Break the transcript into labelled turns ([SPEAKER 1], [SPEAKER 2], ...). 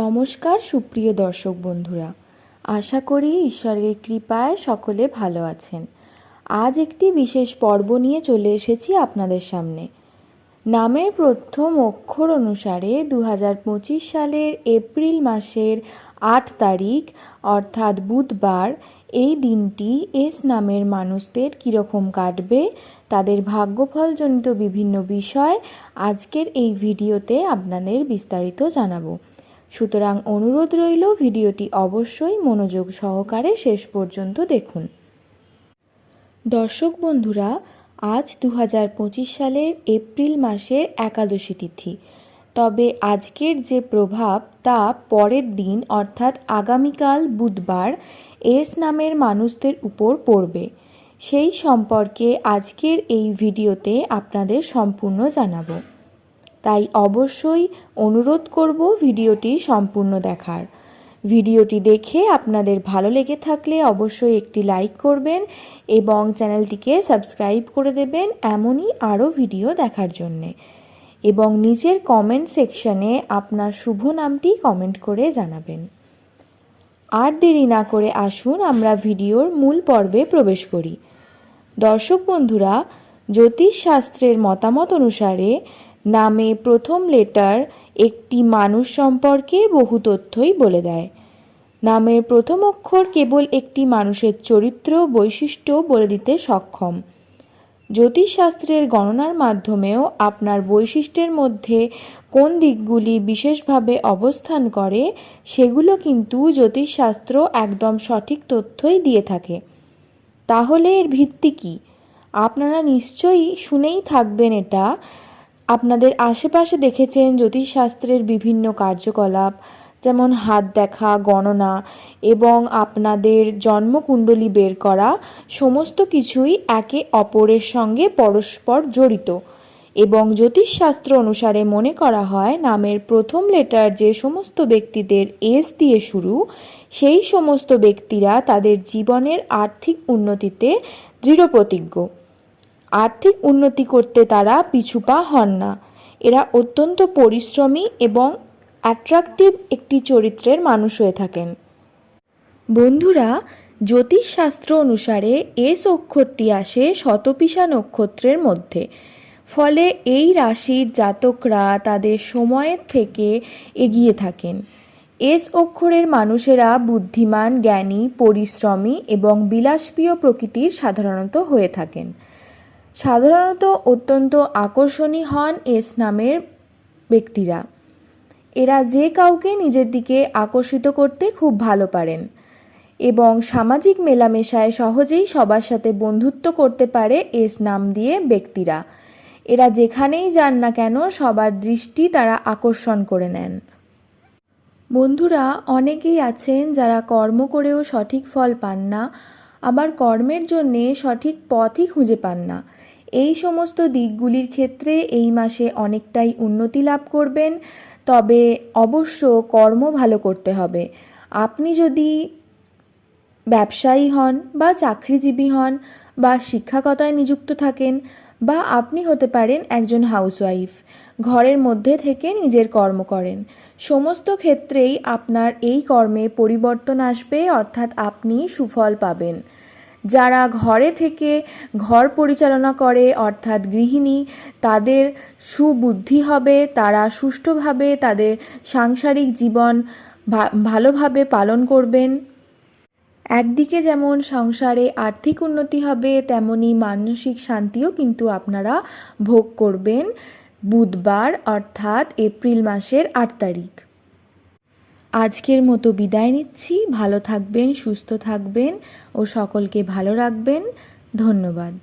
[SPEAKER 1] নমস্কার সুপ্রিয় দর্শক বন্ধুরা। আশা করি ঈশ্বরের কৃপায় সকলে ভালো আছেন। আজ একটি বিশেষ পর্ব নিয়ে চলে এসেছি আপনাদের সামনে। নামের প্রথম অক্ষর অনুসারে দু সালের এপ্রিল মাসের আট তারিখ, অর্থাৎ বুধবার, এই দিনটি এস নামের মানুষদের কীরকম কাটবে, তাদের ভাগ্যফলজনিত বিভিন্ন বিষয় আজকের এই ভিডিওতে আপনাদের বিস্তারিত জানাব। সুতরাং অনুরোধ রইল ভিডিওটি অবশ্যই মনোযোগ সহকারে শেষ পর্যন্ত দেখুন। দর্শক বন্ধুরা, আজ দু সালের এপ্রিল মাসের একাদশী তিথি। তবে আজকের যে প্রভাব, তা পরের দিন, অর্থাৎ আগামীকাল বুধবার, এস নামের মানুষদের উপর পড়বে। সেই সম্পর্কে আজকের এই ভিডিওতে আপনাদের সম্পূর্ণ জানাব। তাই অবশ্যই অনুরোধ করব ভিডিওটি সম্পূর্ণ দেখার। ভিডিওটি দেখে আপনাদের ভালো লেগে থাকলে অবশ্যই একটি লাইক করবেন এবং চ্যানেলটিকে সাবস্ক্রাইব করে দেবেন এমনই আরও ভিডিও দেখার জন্যে। এবং নিজের কমেন্ট সেকশনে আপনার শুভ নামটি কমেন্ট করে জানাবেন। আর দেরি না করে আসুন আমরা ভিডিওর মূল পর্বে প্রবেশ করি। দর্শক বন্ধুরা, জ্যোতিষশাস্ত্রের মতামত অনুসারে নামে প্রথম লেটার একটি মানুষ সম্পর্কে বহু তথ্যই বলে দেয়। নামের প্রথম অক্ষর কেবল একটি মানুষের চরিত্র বৈশিষ্ট্য বলে দিতে সক্ষম। জ্যোতিষশাস্ত্রের গণনার মাধ্যমেও আপনার বৈশিষ্ট্যের মধ্যে কোন দিকগুলি বিশেষভাবে অবস্থান করে, সেগুলো কিন্তু জ্যোতিষশাস্ত্র একদম সঠিক তথ্যই দিয়ে থাকে। তাহলে এর ভিত্তি কী? আপনারা নিশ্চয়ই শুনেই থাকবেন এটা আপনাদের আশেপাশে দেখেছেন জ্যোতিষশাস্ত্রের বিভিন্ন কার্যকলাপ, যেমন হাত দেখা, গণনা এবং আপনাদের জন্মকুণ্ডলী বের করা, সমস্ত কিছুই একে অপরের সঙ্গে পরস্পর জড়িত এবং জ্যোতিষশাস্ত্র অনুসারে মনে করা হয় নামের প্রথম লেটার যে সমস্ত ব্যক্তিদের এস দিয়ে শুরু, সেই সমস্ত ব্যক্তিরা তাদের জীবনের আর্থিক উন্নতিতে দৃঢ় প্রতিজ্ঞ আর্থিক উন্নতি করতে তারা পিছুপা হন না। এরা অত্যন্ত পরিশ্রমী এবং অ্যাট্রাকটিভ একটি চরিত্রের মানুষ হয়ে থাকেন। বন্ধুরা, জ্যোতিষশাস্ত্র অনুসারে এস অক্ষরটি আসে শতপিসা নক্ষত্রের মধ্যে। ফলে এই রাশির জাতকরা তাদের সময়ের থেকে এগিয়ে থাকেন। এস অক্ষরের মানুষেরা বুদ্ধিমান, জ্ঞানী, পরিশ্রমী এবং বিলাসপ্রিয় প্রকৃতির সাধারণত হয়ে থাকেন। সাধারণত অত্যন্ত আকর্ষণী হন এস নামের ব্যক্তিরা। এরা যে কাউকে নিজের দিকে আকর্ষিত করতে খুব ভালো পারেন এবং সামাজিক মেলামেশায় সহজেই সবার সাথে বন্ধুত্ব করতে পারে এস নাম দিয়ে ব্যক্তিরা। এরা যেখানেই যান না কেন সবার দৃষ্টি তারা আকর্ষণ করে নেন। বন্ধুরা, অনেকেই আছেন যারা কর্ম করেও সঠিক ফল পান না, আবার কর্মের জন্যে সঠিক পথই খুঁজে পান না। এই সমস্ত দিকগুলির ক্ষেত্রে এই মাসে অনেকটাই উন্নতি লাভ করবেন, তবে অবশ্য কর্ম ভালো করতে হবে। আপনি যদি ব্যবসায়ী হন বা চাকরিজীবী হন বা শিক্ষাকতায় নিযুক্ত থাকেন বা আপনি হতে পারেন একজন হাউসওয়াইফ, ঘরের মধ্যে থেকে নিজের কর্ম করেন। সমস্ত ক্ষেত্রেই আপনার এই কর্মে পরিবর্তন আসবে, অর্থাৎ আপনি সুফল পাবেন। যারা ঘরে থেকে ঘর পরিচালনা করে, অর্থাৎ গৃহিণী, তাদের সুবুদ্ধি হবে, তারা সুষ্ঠুভাবে তাদের সাংসারিক জীবন ভালোভাবে পালন করবেন। একদিকে যেমন সংসারে আর্থিক উন্নতি হবে, তেমনি মানসিক শান্তিও কিন্তু আপনারা ভোগ করবেন বুধবার, অর্থাৎ এপ্রিল মাসের আট তারিখ। আজকের মতো বিদায় নিচ্ছি। ভালো থাকবেন সুস্থ থাকবেন ও সকলকে ভালো রাখবেন। ধন্যবাদ।